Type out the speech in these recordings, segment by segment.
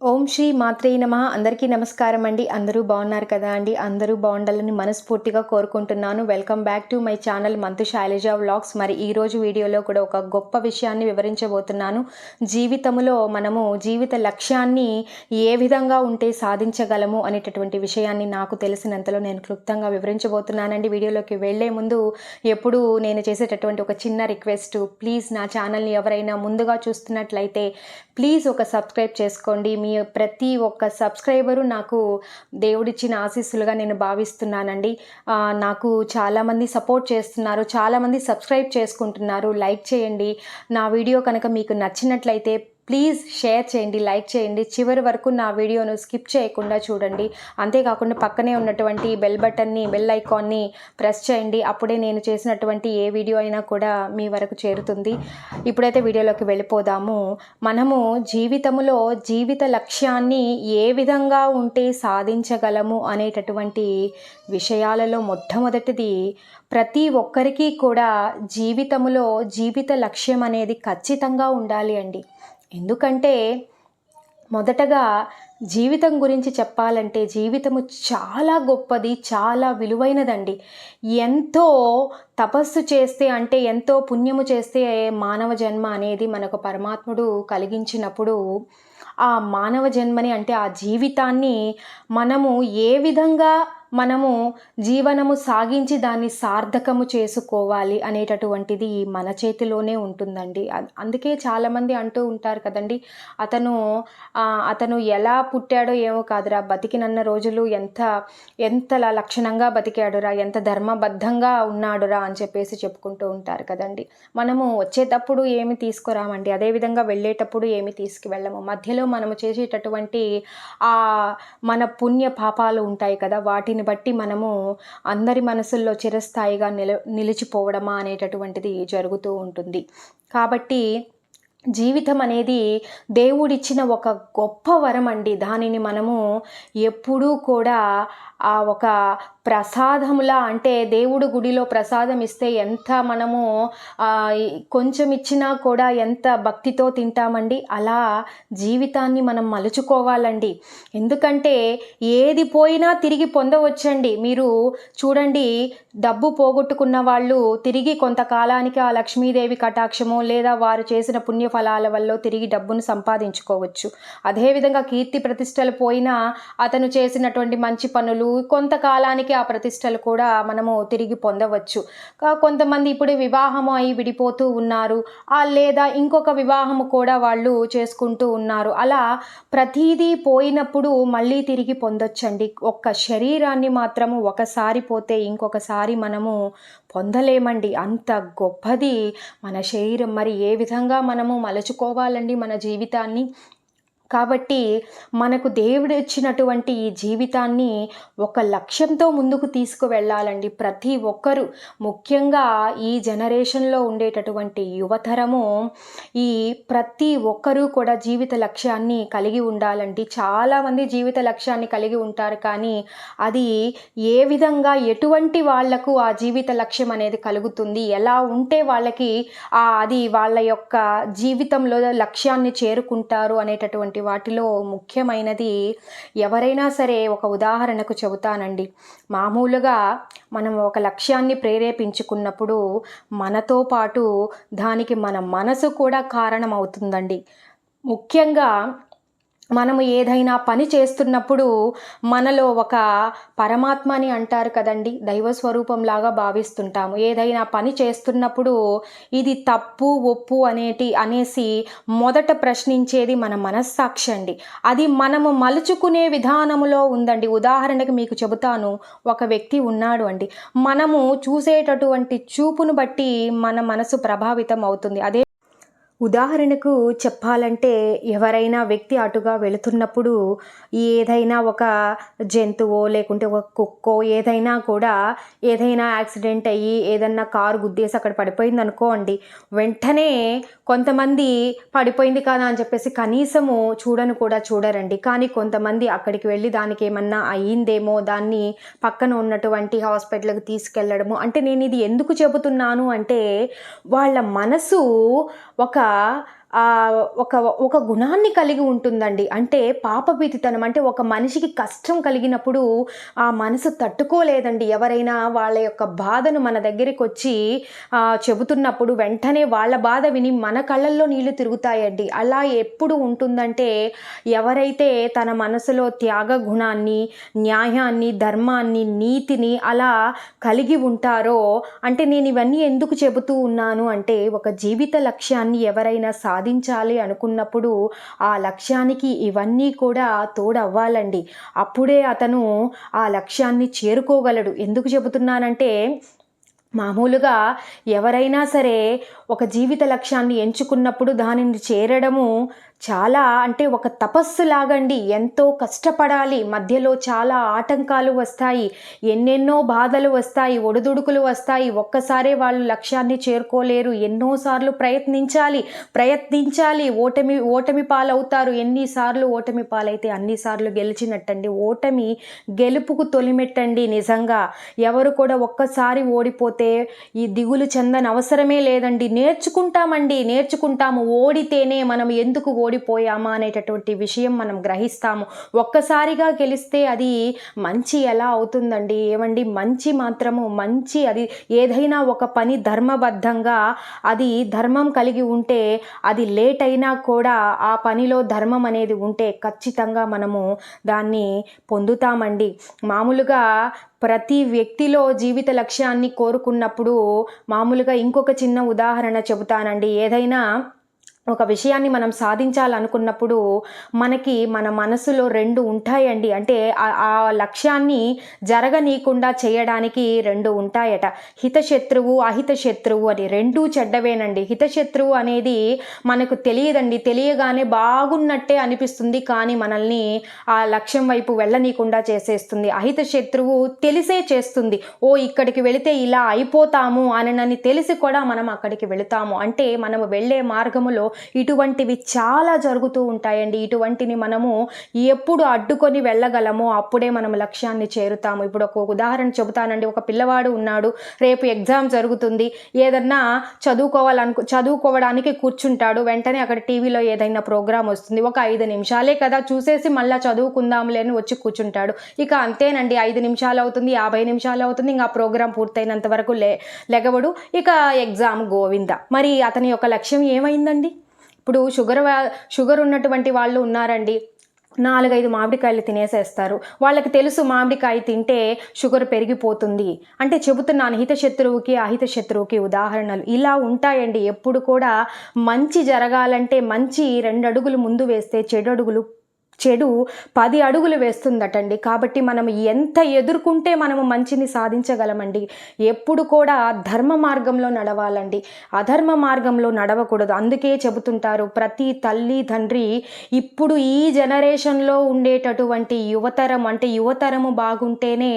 ఓం శ్రీ మాత్రే నమ. అందరికీ నమస్కారం అండి. అందరూ బాగున్నారు కదా అండి? అందరూ బాగుండాలని మనస్ఫూర్తిగా కోరుకుంటున్నాను. Welcome back to my channel Manthu Shailaja vlogs మరి ఈ రోజు వీడియోలో కూడా ఒక గొప్ప విషయాన్ని వివరించబోతున్నాను. జీవితంలో మనము జీవిత లక్ష్యాన్ని ఏ విధంగా ఉంటే సాధించగలము అనేటటువంటి విషయాన్ని నాకు తెలిసినంతలో నేను క్లుప్తంగా వివరించబోతున్నానండి. వీడియోలోకి వెళ్ళే ముందు ఎప్పుడు నేను చేసేటటువంటి ఒక చిన్న రిక్వెస్ట్ ప్లీజ్ నా ఛానల్ని ఎవరైనా ముందుగా చూస్తున్నట్లయితే ప్లీజ్ ఒక సబ్స్క్రైబ్ చేసుకోండి. మీ ప్రతి ఒక్క సబ్స్క్రైబరు నాకు దేవుడిచ్చిన ఆశీస్సులుగా నేను భావిస్తున్నానండి. నాకు చాలామంది సపోర్ట్ చేస్తున్నారు చాలామంది సబ్స్క్రైబ్ చేసుకుంటున్నారు. లైక్ చేయండి. నా వీడియో కనుక మీకు నచ్చినట్లయితే ప్లీజ్ షేర్ చేయండి లైక్ చేయండి. చివరి వరకు నా వీడియోను స్కిప్ చేయకుండా చూడండి. అంతేకాకుండా పక్కనే ఉన్నటువంటి బెల్ బటన్ని బెల్ ఐకాన్ని ప్రెస్ చేయండి. అప్పుడే నేను చేసినటువంటి ఏ వీడియో అయినా కూడా మీ వరకు చేరుతుంది. ఇప్పుడైతే వీడియోలోకి వెళ్ళిపోదాము. మనము జీవితంలో జీవిత లక్ష్యాన్ని ఏ విధంగా ఉంటే సాధించగలము అనేటటువంటి విషయాలలో మొట్టమొదటిది ప్రతి ఒక్కరికి కూడా జీవితములో జీవిత లక్ష్యం అనేది ఖచ్చితంగా ఉండాలి అండి. ఎందుకంటే మొదటగా జీవితం గురించి చెప్పాలంటే జీవితము చాలా గొప్పది చాలా విలువైనదండి. ఎంతో తపస్సు చేస్తే అంటే ఎంతో పుణ్యము చేస్తే మానవ జన్మ అనేది మనకు పరమాత్ముడు కలిగించినప్పుడు ఆ మానవ జన్మని అంటే ఆ జీవితాన్ని మనము ఏ విధంగా మనము జీవనము సాగించి దాన్ని సార్థకము చేసుకోవాలి అనేటటువంటిది మన చేతిలోనే ఉంటుందండి. అందుకే చాలామంది అంటూ ఉంటారు కదండి అతను అతను ఎలా పుట్టాడో ఏమో కాదురా బతికినన్న రోజులు ఎంత ఎంత లక్షణంగా బతికాడురా ఎంత ధర్మబద్ధంగా ఉన్నాడురా అని చెప్పేసి చెప్పుకుంటూ ఉంటారు కదండి. మనము వచ్చేటప్పుడు ఏమి తీసుకురామండి అదేవిధంగా వెళ్ళేటప్పుడు ఏమి తీసుకువెళ్ళము. మధ్యలో మనము చేసేటటువంటి ఆ మన పుణ్య పాపాలు ఉంటాయి కదా వాటిని బట్టి మనము అందరి మనసుల్లో చిరస్థాయిగా నిల నిలిచిపోవడమా అనేటటువంటిది జరుగుతూ ఉంటుంది. కాబట్టి జీవితం అనేది దేవుడిచ్చిన ఒక గొప్ప వరం అండి దానిని మనము ఎప్పుడూ కూడా ఆ ఒక ప్రసాదములా అంటే దేవుడు గుడిలో ప్రసాదం ఇస్తే ఎంత మనము కొంచెం ఇచ్చినా కూడా ఎంత భక్తితో తింటామండి? అలా జీవితాన్ని మనం మలుచుకోవాలండి. ఎందుకంటే ఏది పోయినా తిరిగి పొందవచ్చండి. మీరు చూడండి డబ్బు పోగొట్టుకున్న వాళ్ళు తిరిగి కొంతకాలానికి ఆ లక్ష్మీదేవి కటాక్షము లేదా వారు చేసిన పుణ్యఫలాల వల్ల తిరిగి డబ్బును సంపాదించుకోవచ్చు. అదేవిధంగా కీర్తి ప్రతిష్టలు పోయినా అతను చేసినటువంటి మంచి పనులు కొంతకాలానికి ఆ ప్రతిష్టలు కూడా మనము తిరిగి పొందవచ్చు. కొంతమంది ఇప్పుడు వివాహము అయి విడిపోతూ ఉన్నారు. ఆ లేదా ఇంకొక వివాహము కూడా వాళ్ళు చేసుకుంటూ ఉన్నారు. అలా ప్రతిదీ పోయినప్పుడు మళ్ళీ తిరిగి పొందొచ్చండి. ఒక్క శరీరాన్ని మాత్రము ఒకసారి పోతే ఇంకొకసారి మనము పొందలేమండి. అంత గొప్పది మన శరీరం. మరి ఏ విధంగా మనము మలుచుకోవాలండి మన జీవితాన్ని? కాబట్టి మనకు దేవుడు ఇచ్చినటువంటి ఈ జీవితాన్ని ఒక లక్ష్యంతో ముందుకు తీసుకువెళ్ళాలండి. ప్రతి ఒక్కరూ ముఖ్యంగా ఈ జనరేషన్లో ఉండేటటువంటి యువతరము ఈ ప్రతి ఒక్కరూ కూడా జీవిత లక్ష్యాన్ని కలిగి ఉండాలండి. చాలామంది జీవిత లక్ష్యాన్ని కలిగి ఉంటారు కానీ అది ఏ విధంగా ఎటువంటి వాళ్ళకు ఆ జీవిత లక్ష్యం అనేది కలుగుతుంది ఎలా ఉంటే వాళ్ళకి ఆ అది వాళ్ళ యొక్క జీవితంలో లక్ష్యాన్ని చేరుకుంటారు అనేటటువంటి వాటిలో ముఖ్యమైనది ఎవరైనా సరే ఒక ఉదాహరణకు చెబుతానండి. మామూలుగా మనం ఒక లక్ష్యాన్ని ప్రేరేపించుకున్నప్పుడు మనతో పాటు దానికి మన మనసు కూడా కారణమవుతుందండి. ముఖ్యంగా మనము ఏదైనా పని చేస్తున్నప్పుడు మనలో ఒక పరమాత్మ అని అంటారు కదండి. దైవ స్వరూపంలాగా భావిస్తుంటాము. ఏదైనా పని చేస్తున్నప్పుడు ఇది తప్పు ఒప్పు అనేటి అనేసి మొదట ప్రశ్నించేది మన మనస్సాక్షి అండి. అది మనము మలుచుకునే విధానములో ఉందండి. ఉదాహరణకు మీకు చెబుతాను. ఒక వ్యక్తి ఉన్నాడు అండి. మనము చూసేటటువంటి చూపును బట్టి మన మనసు ప్రభావితం అవుతుంది. అదే ఉదాహరణకు చెప్పాలంటే ఎవరైనా వ్యక్తి అటుగా వెళుతున్నప్పుడు ఏదైనా ఒక జంతువో లేకుంటే ఒక కుక్కో ఏదైనా కూడా ఏదైనా యాక్సిడెంట్ అయ్యి ఏదన్నా కారు గుద్దేసి అక్కడ పడిపోయింది అనుకోండి వెంటనే కొంతమంది పడిపోయింది కదా అని చెప్పేసి కనీసము చూడను కూడా చూడరండి. కానీ కొంతమంది అక్కడికి వెళ్ళి దానికి ఏమన్నా అయ్యిందేమో దాన్ని పక్కన ఉన్నటువంటి హాస్పిటల్కి తీసుకెళ్ళడము. అంటే నేను ఇది ఎందుకు చెబుతున్నాను అంటే వాళ్ళ మనసు ఒక ఆ, ఒక ఒక గుణాన్ని కలిగి ఉంటుందండి. అంటే పాపభీతితనం అంటే ఒక మనిషికి కష్టం కలిగినప్పుడు ఆ మనసు తట్టుకోలేదండి. ఎవరైనా వాళ్ళ యొక్క బాధను మన దగ్గరికి వచ్చి చెబుతున్నప్పుడు వెంటనే వాళ్ళ బాధ విని మన కళ్ళల్లో నీళ్ళు తిరుగుతాయండి. అలా ఎప్పుడు ఉంటుందంటే ఎవరైతే తన మనసులో త్యాగ గుణాన్ని న్యాయాన్ని ధర్మాన్ని నీతిని అలా కలిగి ఉంటారో అంటే నేను ఇవన్నీ ఎందుకు చెబుతూ ఉన్నాను అంటే ఒక జీవిత లక్ష్యాన్ని ఎవరైనా సాధించాలి అనుకున్నప్పుడు ఆ లక్ష్యానికి ఇవన్నీ కూడా తోడవ్వాలండి. అప్పుడే అతను ఆ లక్ష్యాన్ని చేరుకోగలడు. ఎందుకు చెబుతున్నానంటే మామూలుగా ఎవరైనా సరే ఒక జీవిత లక్ష్యాన్ని ఎంచుకున్నప్పుడు దానిని చేరడము చాలా అంటే ఒక తపస్సు లాగండి. ఎంతో కష్టపడాలి. మధ్యలో చాలా ఆటంకాలు వస్తాయి. ఎన్నెన్నో బాధలు వస్తాయి. ఒడిదుడుకులు వస్తాయి. ఒక్కసారే వాళ్ళు లక్ష్యాన్ని చేరుకోలేరు. ఎన్నోసార్లు ప్రయత్నించాలి. ప్రయత్నించాలి. ఓటమి ఓటమి పాలవుతారు. ఎన్నిసార్లు ఓటమి పాలైతే అన్నిసార్లు గెలిచినట్టండి. ఓటమి గెలుపుకు తొలిమెట్టండి నిజంగా. ఎవరు కూడా ఒక్కసారి ఓడిపోతే ఈ దిగులు చెందని అవసరమే లేదండి. నేర్చుకుంటామండి నేర్చుకుంటాము. ఓడితేనే మనం ఎందుకు ఓడిపోయామా అనేటటువంటి విషయం మనం గ్రహిస్తాము. ఒక్కసారిగా గెలిస్తే అది మంచి ఎలా అవుతుందండి? ఏమండి? మంచి మాత్రము మంచి అది ఏదైనా ఒక పని ధర్మబద్ధంగా అది ధర్మం కలిగి ఉంటే అది లేట్ అయినా కూడా ఆ పనిలో ధర్మం అనేది ఉంటే ఖచ్చితంగా మనము దాన్ని పొందుతామండి. మామూలుగా ప్రతి వ్యక్తిలో జీవిత లక్ష్యాన్ని కోరుకున్నప్పుడు మామూలుగా ఇంకొక చిన్న ఉదాహరణ చెబుతానండి. ఏదైనా ఒక విషయాన్ని మనం సాధించాలనుకున్నప్పుడు మనకి మన మనసులో రెండు ఉంటాయండి. అంటే ఆ- లక్ష్యాన్ని జరగనీయకుండా చేయడానికి రెండు ఉంటాయట. హితశత్రువు అహిత శత్రువు అని రెండూ చెడ్డవేనండి. హితశత్రువు అనేది మనకు తెలియదండి. తెలియగానే బాగున్నట్టే అనిపిస్తుంది కానీ మనల్ని ఆ లక్ష్యం వైపు వెళ్ళనీయకుండా చేసేస్తుంది. అహిత శత్రువు తెలిసే చేస్తుంది. ఓ ఇక్కడికి వెళితే ఇలా అయిపోతాము అనని తెలిసి కూడా మనం అక్కడికి వెళుతాము. అంటే మనము వెళ్ళే మార్గములో ఇటువంటివి చాలా జరుగుతూ ఉంటాయండి. ఇటువంటిని మనము ఎప్పుడు అడ్డుకొని వెళ్ళగలమో అప్పుడే మనం లక్ష్యాన్ని చేరుతాము. ఇప్పుడు ఒక ఉదాహరణ చెబుతానండి. ఒక పిల్లవాడు ఉన్నాడు. రేపు ఎగ్జామ్ జరుగుతుంది. ఏదన్నా చదువుకోవాలనుకు చదువుకోవడానికి కూర్చుంటాడు. వెంటనే అక్కడ టీవీలో ఏదైనా ప్రోగ్రామ్ వస్తుంది. ఒక ఐదు నిమిషాలే కదా చూసేసి మళ్ళీ చదువుకుందాంలే అని వచ్చి కూర్చుంటాడు. ఇక అంతేనండి. ఐదు నిమిషాలు అవుతుంది యాభై నిమిషాలు అవుతుంది. ఇంకా ప్రోగ్రాం పూర్తయినంత వరకు లే లెగవడు. ఇక ఎగ్జామ్ గోవింద. మరి అతని యొక్క లక్ష్యం ఏమైందండి? ఇప్పుడు షుగర్ షుగర్ ఉన్నటువంటి వాళ్ళు ఉన్నారండి. నాలుగైదు మామిడికాయలు తినేసేస్తారు. వాళ్ళకి తెలుసు మామిడికాయ తింటే షుగర్ పెరిగిపోతుంది. అంటే చెబుతున్నాను హిత శత్రువుకి అహిత శత్రువుకి ఉదాహరణలు ఇలా ఉంటాయండి. ఎప్పుడు కూడా మంచి జరగాలంటే మంచి రెండు అడుగులు ముందు వేస్తే చెడు అడుగులు చెడు పది అడుగులు వేస్తుందటండి. కాబట్టి మనం ఎంత ఎదుర్కొంటే మనము మంచిని సాధించగలమండి. ఎప్పుడు కూడా ధర్మ మార్గంలో నడవాలండి. అధర్మ మార్గంలో నడవకూడదు. అందుకే చెబుతుంటారు ప్రతి తల్లి తండ్రి ఇప్పుడు ఈ జనరేషన్లో ఉండేటటువంటి యువతరం అంటే యువతరము బాగుంటేనే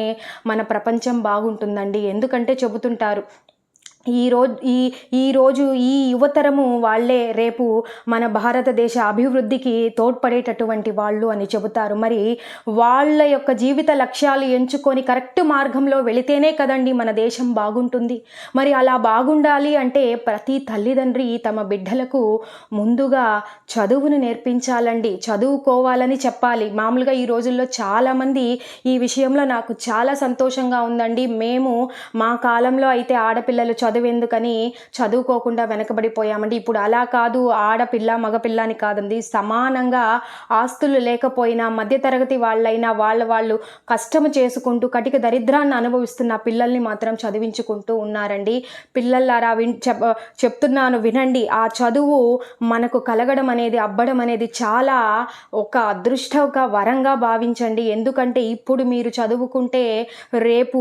మన ప్రపంచం బాగుంటుందండి. ఎందుకంటే చెబుతుంటారు ఈ రోజు ఈ ఈరోజు ఈ యువతరము వాళ్ళే రేపు మన భారతదేశ అభివృద్ధికి తోడ్పడేటటువంటి వాళ్ళు అని చెబుతారు. మరి వాళ్ళ యొక్క జీవిత లక్ష్యాలు ఎంచుకొని కరెక్ట్ మార్గంలో వెళితేనే కదండి మన దేశం బాగుంటుంది. మరి అలా బాగుండాలి అంటే ప్రతి తల్లిదండ్రి తమ బిడ్డలకు ముందుగా చదువును నేర్పించాలండి. చదువుకోవాలని చెప్పాలి. మామూలుగా ఈ రోజుల్లో చాలామంది ఈ విషయంలో నాకు చాలా సంతోషంగా ఉందండి. మేము మా కాలంలో అయితే ఆడపిల్లలు చదువెందుకని చదువుకోకుండా వెనకబడిపోయామండి. ఇప్పుడు అలా కాదు ఆడపిల్ల మగపిల్ల అని కాదండి. సమానంగా ఆస్తులు లేకపోయినా మధ్యతరగతి వాళ్ళైనా వాళ్ళ వాళ్ళు కష్టము చేసుకుంటూ కటిక దరిద్రాన్ని అనుభవిస్తున్న పిల్లల్ని మాత్రం చదివించుకుంటూ ఉన్నారండి. పిల్లలారా విన్ చెప్ చెప్తున్నాను వినండి. ఆ చదువు మనకు కలగడం అనేది అబ్బడం అనేది చాలా ఒక అదృష్టంగా వరంగా భావించండి. ఎందుకంటే ఇప్పుడు మీరు చదువుకుంటే రేపు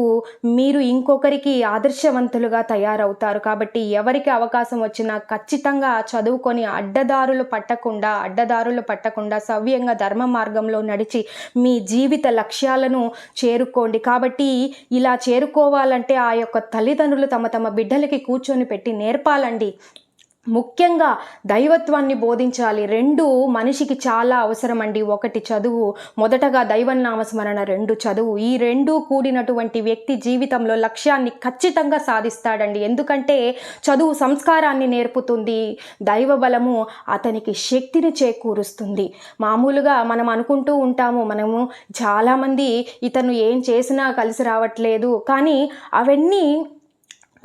మీరు ఇంకొకరికి ఆదర్శవంతులుగా అవుతారు. కాబట్టి ఎవరికి అవకాశం వచ్చినా ఖచ్చితంగా చదువుకొని అడ్డదారులు పట్టకుండా అడ్డదారులు పట్టకుండా సవ్యంగా ధర్మ మార్గంలో నడిచి మీ జీవిత లక్ష్యాలను చేరుకోండి. కాబట్టి ఇలా చేరుకోవాలంటే ఆ యొక్క తల్లిదండ్రులు తమ తమ బిడ్డలకి కూర్చొని పెట్టి నేర్పాలండి. ముఖ్యంగా దైవత్వాన్ని బోధించాలి. రెండు మనిషికి చాలా అవసరం అండి ఒకటి చదువు మొదటగా దైవనామస్మరణ రెండు చదువు. ఈ రెండు కూడినటువంటి వ్యక్తి జీవితంలో లక్ష్యాన్ని ఖచ్చితంగా సాధిస్తాడండి. ఎందుకంటే చదువు సంస్కారాన్ని నేర్పుతుంది. దైవ బలము అతనికి శక్తిని చేకూరుస్తుంది. మామూలుగా మనం అనుకుంటూ ఉంటాము మనము చాలామంది ఇతను ఏం చేసినా కలిసి రావట్లేదు. కానీ అవన్నీ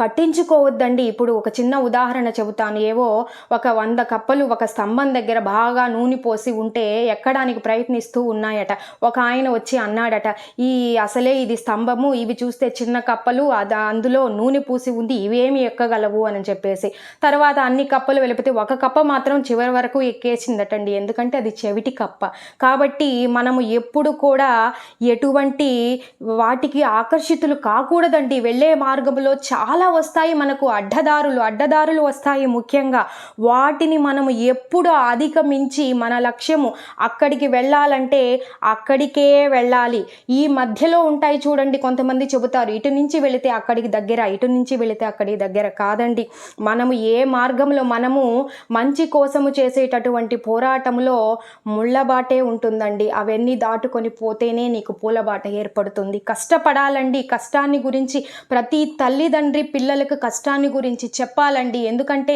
పట్టించుకోవద్దండి ఇప్పుడు ఒక చిన్న ఉదాహరణ చెబుతాను. ఏవో ఒక వంద కప్పలు ఒక స్తంభం దగ్గర బాగా నూనె పోసి ఉంటే ఎక్కడానికి ప్రయత్నిస్తూ ఉన్నాయట. ఒక ఆయన వచ్చి అన్నాడట ఈ అసలే ఇది స్తంభము ఇవి చూస్తే చిన్న కప్పలు అది అందులో నూనె పూసి ఉంది ఇవేమి ఎక్కగలవు? అని చెప్పేసి. తర్వాత అన్ని కప్పలు వెలిపితే ఒక కప్ప మాత్రం చివరి వరకు ఎక్కేసిందటండి. ఎందుకంటే అది చెవిటి కప్ప. కాబట్టి మనము ఎప్పుడు కూడా ఎటువంటి వాటికి ఆకర్షితులు కాకూడదండి. వెళ్ళే మార్గంలో చాలా వస్తాయి మనకు అడ్డదారులు అడ్డదారులు వస్తాయి ముఖ్యంగా. వాటిని మనము ఎప్పుడు అధిగమించి మన లక్ష్యము అక్కడికి వెళ్ళాలంటే అక్కడికే వెళ్ళాలి. ఈ మధ్యలో ఉంటాయి చూడండి కొంతమంది చెబుతారు ఇటు నుంచి వెళితే అక్కడికి దగ్గర ఇటు నుంచి వెళితే అక్కడికి దగ్గర. కాదండి. మనము ఏ మార్గంలో మనము మంచి కోసము చేసేటటువంటి పోరాటంలో ముళ్ళబాటే ఉంటుందండి. అవన్నీ దాటుకొని పోతేనే నీకు పూలబాట ఏర్పడుతుంది. కష్టపడాలండి. కష్టాన్ని గురించి ప్రతి తల్లిదండ్రి పిల్లలకు కష్టాన్ని గురించి చెప్పాలండి. ఎందుకంటే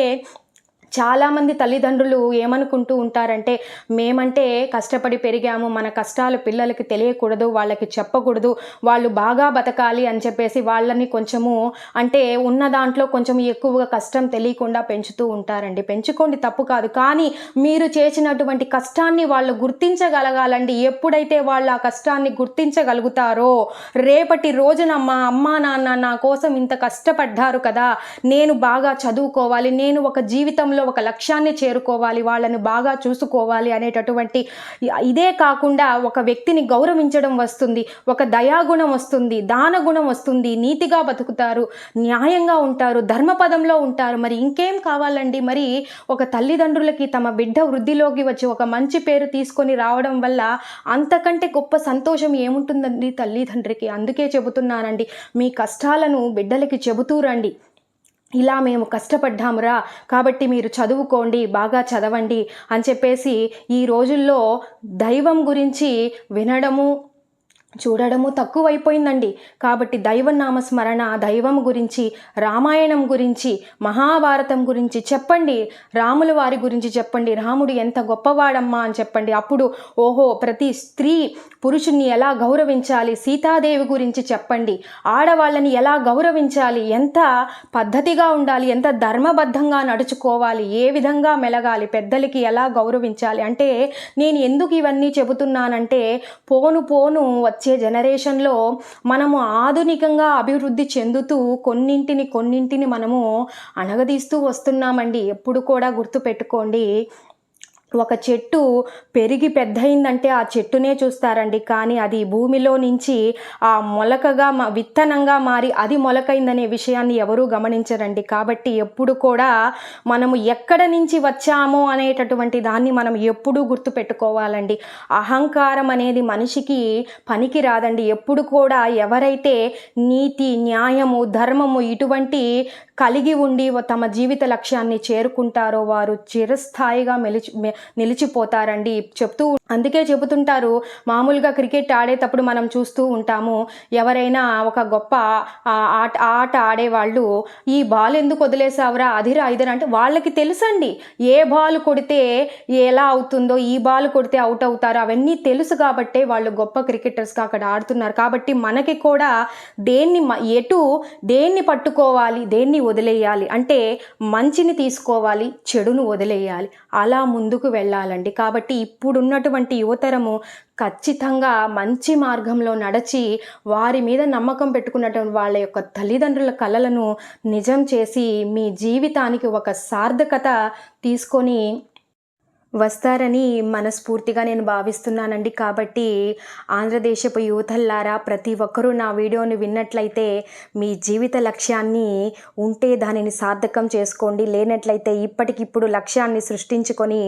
చాలామంది తల్లిదండ్రులు ఏమనుకుంటూ ఉంటారంటే మేమంటే కష్టపడి పెరిగాము మన కష్టాలు పిల్లలకి తెలియకూడదు వాళ్ళకి చెప్పకూడదు వాళ్ళు బాగా బతకాలి అని చెప్పేసి వాళ్ళని కొంచెము అంటే ఉన్న దాంట్లో కొంచెం ఎక్కువగా కష్టం తెలియకుండా పెంచుతూ ఉంటారండి. పెంచుకోండి తప్పు కాదు. కానీ మీరు చేసినటువంటి కష్టాన్ని వాళ్ళు గుర్తించగలగాలండి. ఎప్పుడైతే వాళ్ళు ఆ కష్టాన్ని గుర్తించగలుగుతారో రేపటి రోజున మా అమ్మ నాన్న నా కోసం ఇంత కష్టపడ్డారు కదా నేను బాగా చదువుకోవాలి నేను ఒక జీవితంలో ఒక లక్ష్యాన్ని చేరుకోవాలి వాళ్ళని బాగా చూసుకోవాలి అనేటటువంటి ఇదే కాకుండా ఒక వ్యక్తిని గౌరవించడం వస్తుంది ఒక దయాగుణం వస్తుంది దానగుణం వస్తుంది నీతిగా బతుకుతారు న్యాయంగా ఉంటారు ధర్మపదంలో ఉంటారు. మరి ఇంకేం కావాలండి? మరి ఒక తల్లిదండ్రులకి తమ బిడ్డ వృద్ధిలోకి వచ్చి ఒక మంచి పేరు తీసుకొని రావడం వల్ల అంతకంటే గొప్ప సంతోషం ఏముంటుందండి తల్లిదండ్రికి? అందుకే చెబుతున్నానండి మీ కష్టాలను బిడ్డలకి చెబుతూ రండి. ఇలా మేము కష్టపడ్డామురా కాబట్టి మీరు చదువుకోండి బాగా చదవండి అని చెప్పేసి ఈ రోజుల్లో దైవం గురించి వినడము చూడడము తక్కువైపోయిందండి. కాబట్టి దైవనామ స్మరణ దైవం గురించి రామాయణం గురించి మహాభారతం గురించి చెప్పండి. రాముల వారి గురించి చెప్పండి. రాముడు ఎంత గొప్పవాడమ్మా అని చెప్పండి. అప్పుడు ఓహో ప్రతి స్త్రీ పురుషుణ్ణి ఎలా గౌరవించాలి? సీతాదేవి గురించి చెప్పండి. ఆడవాళ్ళని ఎలా గౌరవించాలి? ఎంత పద్ధతిగా ఉండాలి? ఎంత ధర్మబద్ధంగా నడుచుకోవాలి? ఏ విధంగా మెలగాలి? పెద్దలకి ఎలా గౌరవించాలి? అంటే నేను ఎందుకు ఇవన్నీ చెబుతున్నానంటే పోను పోను వచ్చి వచ్చే జనరేషన్లో మనము ఆధునికంగా అభివృద్ధి చెందుతూ కొన్నింటిని కొన్నింటిని మనము అణగదీస్తూ వస్తున్నామండి. ఎప్పుడు కూడా గుర్తుపెట్టుకోండి. ఒక చెట్టు పెరిగి పెద్దయిందంటే ఆ చెట్టునే చూస్తారండి. కానీ అది భూమిలో నుంచి ఆ మొలకగా విత్తనంగా మారి అది మొలకైందనే విషయాన్ని ఎవరూ గమనించరండి. కాబట్టి ఎప్పుడు కూడా మనము ఎక్కడ నుంచి వచ్చామో అనేటటువంటి దాన్ని మనం ఎప్పుడూ గుర్తుపెట్టుకోవాలండి. అహంకారం అనేది మనిషికి పనికి రాదండి. ఎప్పుడు కూడా ఎవరైతే నీతి న్యాయము ధర్మము ఇటువంటి కలిగి ఉండి తమ జీవిత లక్ష్యాన్ని చేరుకుంటారో వారు చిరస్థాయిగా మెలిచి నిలిచిపోతారండి. చెప్తూ అందుకే చెబుతుంటారు మామూలుగా క్రికెట్ ఆడేటప్పుడు మనం చూస్తూ ఉంటాము ఎవరైనా ఒక గొప్ప ఆట ఆట ఆడేవాళ్ళు ఈ బాల్ ఎందుకు వదిలేసావురా? అదిరా ఇదిరా అంటే వాళ్ళకి తెలుసండి. ఏ బాల్ కొడితే ఎలా అవుతుందో ఈ బాల్ కొడితే అవుట్ అవుతారు అవన్నీ తెలుసు కాబట్టే వాళ్ళు గొప్ప క్రికెటర్స్గా అక్కడ ఆడుతున్నారు. కాబట్టి మనకి కూడా దేన్ని ఎటు దేన్ని పట్టుకోవాలి దేన్ని వదిలేయాలి అంటే మంచిని తీసుకోవాలి చెడును వదిలేయాలి. అలా ముందుకు వెళ్ళాలండి. కాబట్టి ఇప్పుడున్నటువంటి యువతరము ఖచ్చితంగా మంచి మార్గంలో నడచి వారి మీద నమ్మకం పెట్టుకున్నటువంటి వాళ్ళ యొక్క తల్లిదండ్రుల కలలను నిజం చేసి మీ జీవితానికి ఒక సార్థకత తీసుకొని వస్తారని మనస్ఫూర్తిగా నేను భావిస్తున్నానండి. కాబట్టి ఆంధ్రదేశపు యువతల్లారా ప్రతి ఒక్కరూ నా వీడియోని విన్నట్లయితే మీ జీవిత లక్ష్యాన్ని ఉంటే దానిని సార్థకం చేసుకోండి. లేనట్లయితే ఇప్పటికిప్పుడు లక్ష్యాన్ని సృష్టించుకొని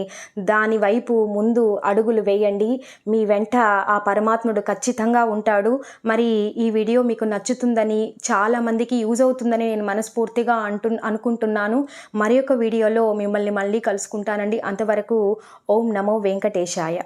దాని వైపు ముందు అడుగులు వేయండి. మీ వెంట ఆ పరమాత్ముడు ఖచ్చితంగా ఉంటాడు. మరి ఈ వీడియో మీకు నచ్చుతుందని చాలామందికి యూజ్ అవుతుందని నేను మనస్ఫూర్తిగా అంటు అనుకుంటున్నాను. మరి యొక్క వీడియోలో మిమ్మల్ని మళ్ళీ కలుసుకుంటానండి. అంతవరకు ఓం నమో వెంకటేశాయ.